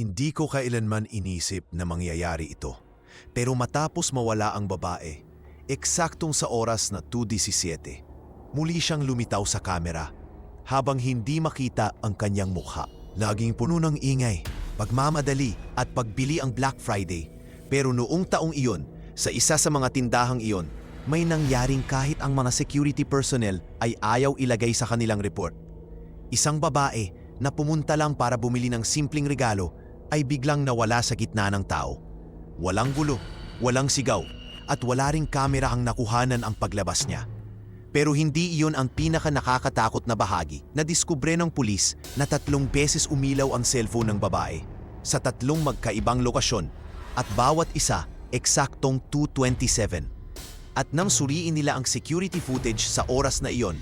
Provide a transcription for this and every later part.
Hindi ko kailanman inisip na mangyayari ito. Pero matapos mawala ang babae, eksaktong sa oras na 2.17, muli siyang lumitaw sa kamera habang hindi makita ang kanyang mukha. Laging puno ng ingay, pagmamadali at pagbili ang Black Friday. Pero noong taong iyon, sa isa sa mga tindahang iyon, may nangyaring kahit ang mga security personnel ay ayaw ilagay sa kanilang report. Isang babae na pumunta lang para bumili ng simpleng regalo ay biglang nawala sa gitna ng tao. Walang gulo, walang sigaw, at wala ring kamera ang nakuhanan ang paglabas niya. Pero hindi iyon ang pinaka nakakatakot na bahagi na diskubre ng pulis na tatlong beses umilaw ang cellphone ng babae sa tatlong magkaibang lokasyon at bawat isa eksaktong 227. At nang suriin nila ang security footage sa oras na iyon,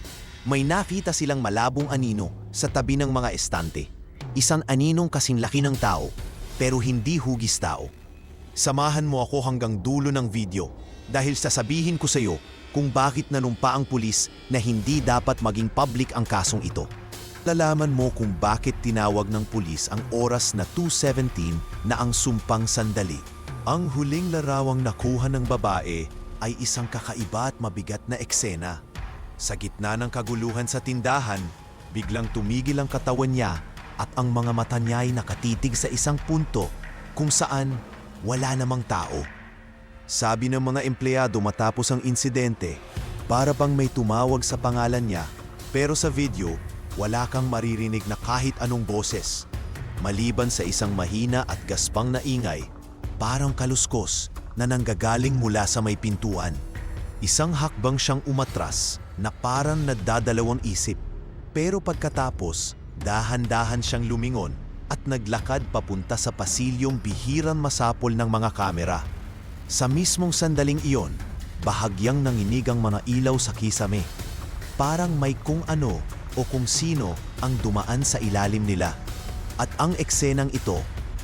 may nakita silang malabong anino sa tabi ng mga estante. Isang aninong kasing laki ng tao, pero hindi hugis tao. Samahan mo ako hanggang dulo ng video dahil sasabihin ko sa iyo kung bakit nanumpa ang pulis na hindi dapat maging public ang kasong ito. Lalaman mo kung bakit tinawag ng pulis ang oras na 2.17 na ang sumpang sandali. Ang huling larawang nakuha ng babae ay isang kakaiba at mabigat na eksena. Sa gitna ng kaguluhan sa tindahan, biglang tumigil ang katawan niya at ang mga mata niya ay nakatitig sa isang punto kung saan wala namang tao. Sabi ng mga empleyado matapos ang insidente, para bang may tumawag sa pangalan niya, pero sa video, wala kang maririnig na kahit anong boses. Maliban sa isang mahina at gaspang na ingay, parang kaluskos na nanggagaling mula sa may pintuan. Isang hakbang siyang umatras na parang nagdadalawang isip. Pero pagkatapos, dahan-dahan siyang lumingon at naglakad papunta sa pasilyong bihirang masapol ng mga kamera. Sa mismong sandaling iyon, bahagyang nanginig ang mga ilaw sa kisame. Parang may kung ano o kung sino ang dumaan sa ilalim nila. At ang eksenang ito,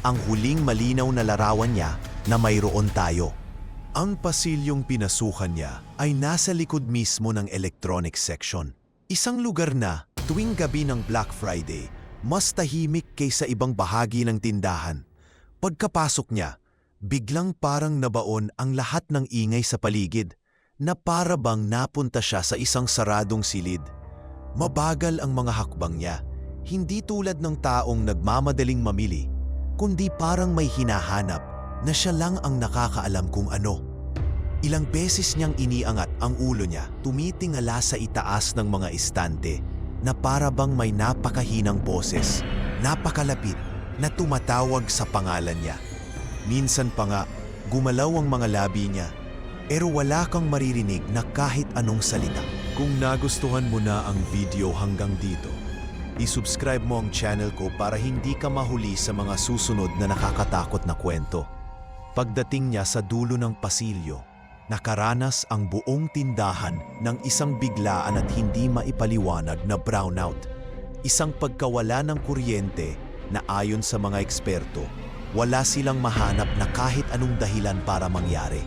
ang huling malinaw na larawan niya na mayroon tayo. Ang pasilyong pinasukan niya ay nasa likod mismo ng electronic section. Isang lugar na, tuwing gabi ng Black Friday, mas tahimik kaysa ibang bahagi ng tindahan. Pagkapasok niya, biglang parang nabaon ang lahat ng ingay sa paligid na para bang napunta siya sa isang saradong silid. Mabagal ang mga hakbang niya, hindi tulad ng taong nagmamadaling mamili, kundi parang may hinahanap na siya lang ang nakakaalam kung ano. Ilang beses niyang iniangat ang ulo niya, tumitingala sa itaas ng mga istante na para bang may napakahinang boses, napakalapit na tumatawag sa pangalan niya. Minsan pa nga, gumalaw ang mga labi niya, pero wala kang maririnig na kahit anong salita. Kung nagustuhan mo na ang video hanggang dito, isubscribe mo ang channel ko para hindi ka mahuli sa mga susunod na nakakatakot na kwento. Pagdating niya sa dulo ng pasilyo, nakaranas ang buong tindahan ng isang biglaan at hindi maipaliwanag na brownout. Isang pagkawala ng kuryente na ayon sa mga eksperto, wala silang mahanap na kahit anong dahilan para mangyari.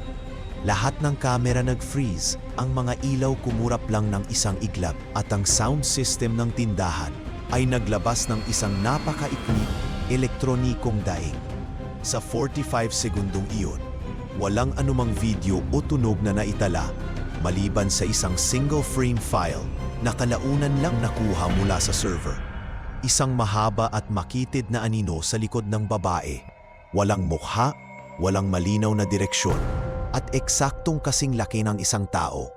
Lahat ng kamera nag-freeze, ang mga ilaw kumurap lang ng isang iglap at ang sound system ng tindahan ay naglabas ng isang napakaikli elektronikong daing. Sa 45 segundong iyon, walang anumang video o tunog na naitala maliban sa isang single frame file na kalaunan lang nakuha mula sa server. Isang mahaba at makitid na anino sa likod ng babae. Walang mukha, walang malinaw na direksyon, at eksaktong kasing laki ng isang tao.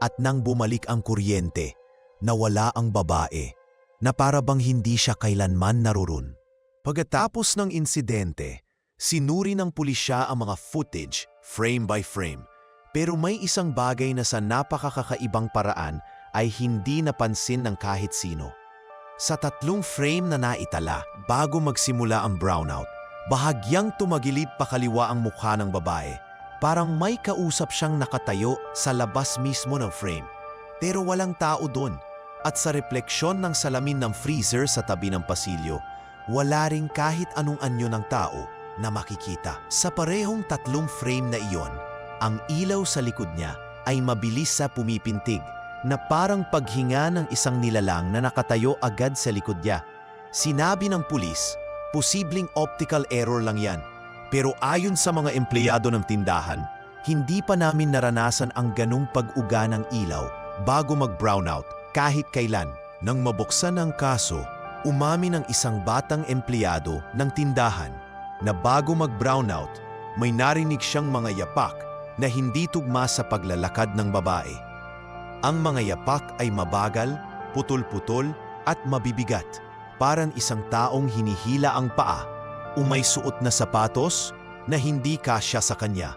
At nang bumalik ang kuryente, nawala ang babae na para bang hindi siya kailanman naroon. Pagkatapos ng insidente, sinuri ng pulisya ang mga footage frame by frame. Pero may isang bagay na sa napakakakaibang paraan ay hindi napansin ng kahit sino. Sa tatlong frame na naitala bago magsimula ang brownout, bahagyang tumagilid pa kaliwa ang mukha ng babae. Parang may kausap siyang nakatayo sa labas mismo ng frame. Pero walang tao doon. At sa refleksyon ng salamin ng freezer sa tabi ng pasilyo, wala ring kahit anong anyo ng tao na makikita. Sa parehong tatlong frame na iyon, ang ilaw sa likod niya ay mabilis sa pumipintig na parang paghinga ng isang nilalang na nakatayo agad sa likod niya. Sinabi ng pulis, Posibleng optical error lang yan. Pero ayon sa mga empleyado ng tindahan, hindi pa namin naranasan ang ganong pag-uga ng ilaw bago mag-brownout kahit kailan. Nang mabuksan ang kaso, umamin ang isang batang empleyado ng tindahan na bago mag-brownout, may narinig siyang mga yapak na hindi tugma sa paglalakad ng babae. Ang mga yapak ay mabagal, putol-putol at mabibigat. Parang isang taong hinihila ang paa, umay suot na sapatos na hindi kasya sa kanya.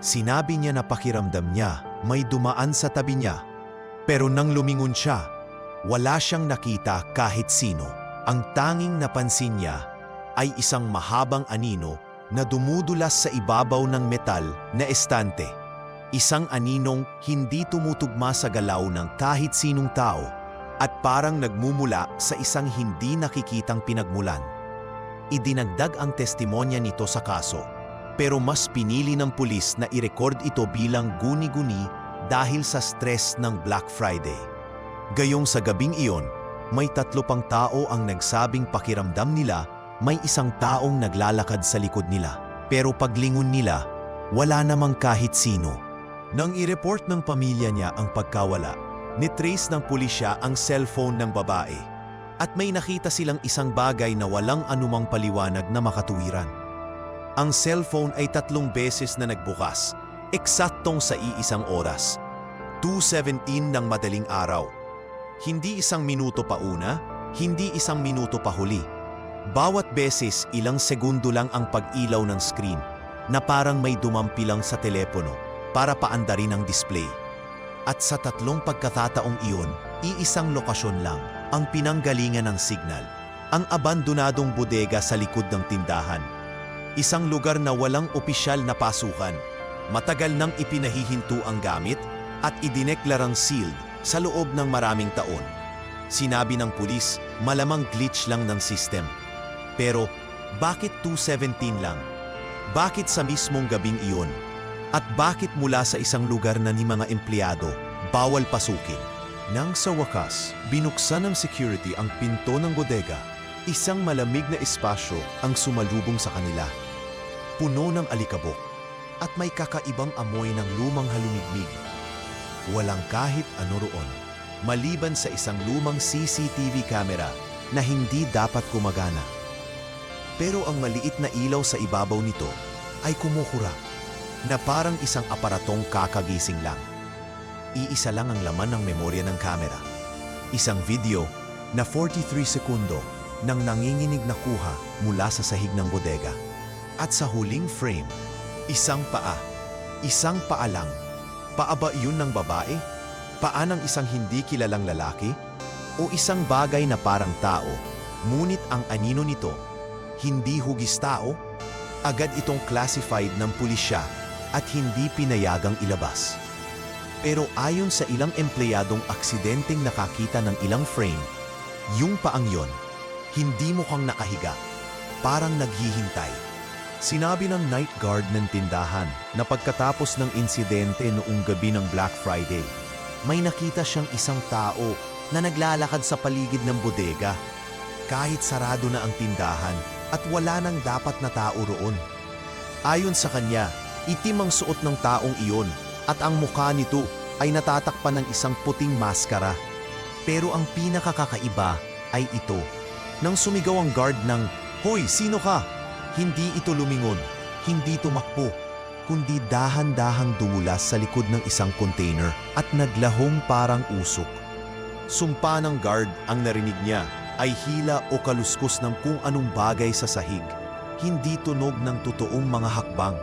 Sinabi niya na pakiramdam niya may dumaan sa tabi niya. Pero nang lumingon siya, wala siyang nakita kahit sino. Ang tanging napansin niya ay isang mahabang anino na dumudulas sa ibabaw ng metal na estante. Isang aninong hindi tumutugma sa galaw ng kahit sinong tao at parang nagmumula sa isang hindi nakikitang pinagmulan. Idinagdag ang testimonya nito sa kaso, pero mas pinili ng pulis na i-record ito bilang guni-guni dahil sa stress ng Black Friday. Gayong sa gabing iyon, may tatlo pang tao ang nagsabing pakiramdam nila may isang taong naglalakad sa likod nila. Pero paglingon nila, wala namang kahit sino. Nang i-report ng pamilya niya ang pagkawala, nitrace ng pulisya ang cellphone ng babae at may nakita silang isang bagay na walang anumang paliwanag na makatuwiran. Ang cellphone ay tatlong beses na nagbukas, eksaktong sa iisang oras. 2.17 ng madaling araw. Hindi isang minuto pa una, hindi isang minuto pa huli. Bawat beses ilang segundo lang ang pag-ilaw ng screen na parang may dumampi lang sa telepono para paandarin ang display. At sa tatlong pagkakataong iyon, iisang lokasyon lang ang pinanggalingan ng signal. Ang abandonadong bodega sa likod ng tindahan. Isang lugar na walang opisyal na pasukan. Matagal nang ipinahihinto ang gamit at idineklarang sealed sa loob ng maraming taon. Sinabi ng pulis, malamang glitch lang ng system. Pero bakit 217 lang? Bakit sa mismong gabing iyon? At bakit mula sa isang lugar na ni mga empleyado, bawal pasukin? Nang sa wakas, binuksan ng security ang pinto ng bodega, isang malamig na espasyo ang sumalubong sa kanila. Puno ng alikabok at may kakaibang amoy ng lumang halumigmig. Walang kahit ano roon, maliban sa isang lumang CCTV camera na hindi dapat gumagana. Pero ang maliit na ilaw sa ibabaw nito ay kumukura na parang isang aparatong kakagising lang. Iisa lang ang laman ng memorya ng kamera. Isang video na 43 sekundo nang nanginginig na kuha mula sa sahig ng bodega. At sa huling frame, isang paa. Isang paa lang. Paa ba yun ng babae? Paa ng isang hindi kilalang lalaki? O isang bagay na parang tao, ngunit ang anino nito hindi hugis tao, agad itong classified ng pulisya at hindi pinayagang ilabas. Pero ayon sa ilang empleyadong aksidenteng nakakita ng ilang frame, yung paang yon, hindi mukhang nakahiga, parang naghihintay. Sinabi ng night guard ng tindahan na pagkatapos ng insidente noong gabi ng Black Friday, may nakita siyang isang tao na naglalakad sa paligid ng bodega. Kahit sarado na ang tindahan, at wala nang dapat na tao roon. Ayon sa kanya, itim ang suot ng taong iyon at ang mukha nito ay natatakpan ng isang puting maskara. Pero ang pinakakakaiba ay ito. Nang sumigaw ang guard ng, Hoy, sino ka? Hindi ito lumingon, hindi tumakbo, kundi dahan-dahang dumulas sa likod ng isang container at naglahong parang usok. Sumpa ng guard ang narinig niya ay hila o kaluskos ng kung anong bagay sa sahig, hindi tunog ng totoong mga hakbang.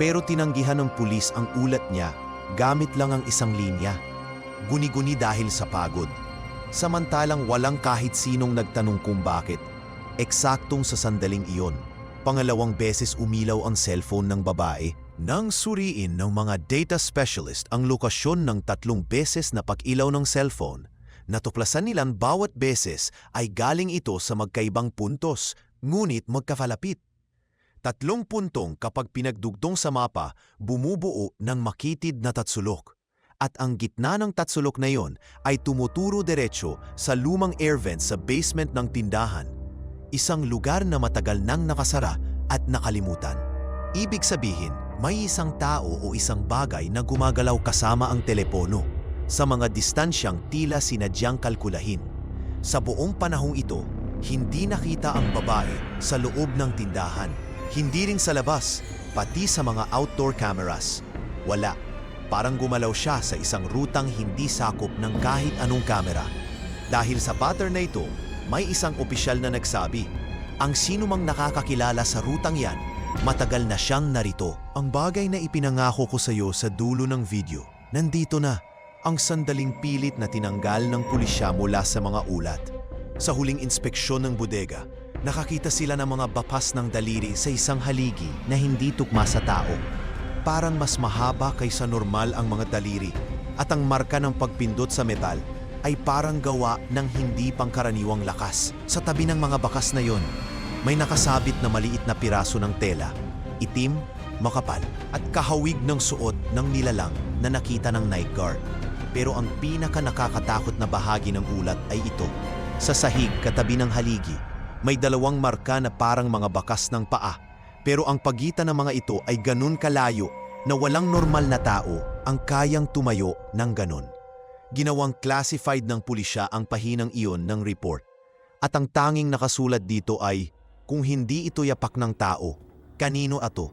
Pero tinanggihan ng pulis ang ulat niya gamit lang ang isang linya. Guni-guni dahil sa pagod. Samantalang walang kahit sinong nagtanong kung bakit. Eksaktong sa sandaling iyon, pangalawang beses umilaw ang cellphone ng babae nang suriin ng mga data specialist ang lokasyon ng tatlong beses na pag-ilaw ng cellphone, natuklasan nilang bawat beses ay galing ito sa magkaibang puntos, ngunit magkafalapit. Tatlong puntong kapag pinagdugtong sa mapa, bumubuo ng makitid na tatsulok. At ang gitna ng tatsulok na yon ay tumuturo diretsyo sa lumang air vent sa basement ng tindahan. isang lugar na matagal nang nakasara at nakalimutan. Ibig sabihin, may isang tao o isang bagay na gumagalaw kasama ang telepono sa mga distansyang tila sinadyang kalkulahin. Sa buong panahong ito, hindi nakita ang babae sa loob ng tindahan. Hindi rin sa labas, pati sa mga outdoor cameras. Wala. Parang gumalaw siya sa isang rutang hindi sakop ng kahit anong kamera. Dahil sa pattern na ito, may isang opisyal na nagsabi, ang sinumang nakakakilala sa rutang yan, matagal na siyang narito. Ang bagay na ipinangako ko sa iyo sa dulo ng video, nandito na. Ang sandaling pilit na tinanggal ng pulisya mula sa mga ulat. Sa huling inspeksyon ng bodega, nakakita sila ng mga bapas ng daliri sa isang haligi na hindi tukma sa tao. Parang mas mahaba kaysa normal ang mga daliri at ang marka ng pagpindot sa metal ay parang gawa ng hindi pangkaraniwang lakas. Sa tabi ng mga bakas na yon, may nakasabit na maliit na piraso ng tela, itim, makapal, at kahawig ng suot ng nilalang na nakita ng night guard. Pero ang pinaka nakakatakot na bahagi ng ulat ay ito. Sa sahig katabi ng haligi, may dalawang marka na parang mga bakas ng paa. Pero ang pagitan ng mga ito ay ganun kalayo na walang normal na tao ang kayang tumayo ng ganun. Ginawang classified ng pulisya ang pahinang iyon ng report. At ang tanging nakasulat dito ay, kung hindi ito yapak ng tao, kanino ato?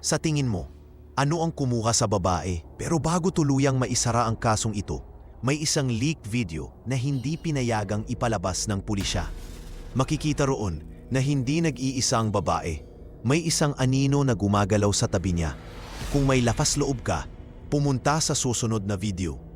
Sa tingin mo, ano ang kumuha sa babae? Pero bago tuluyang maisara ang kasong ito, may isang leak video na hindi pinayagang ipalabas ng pulisya. Makikita roon na hindi nag-iisa ang babae. May isang anino na gumagalaw sa tabi niya. Kung may lakas loob ka, pumunta sa susunod na video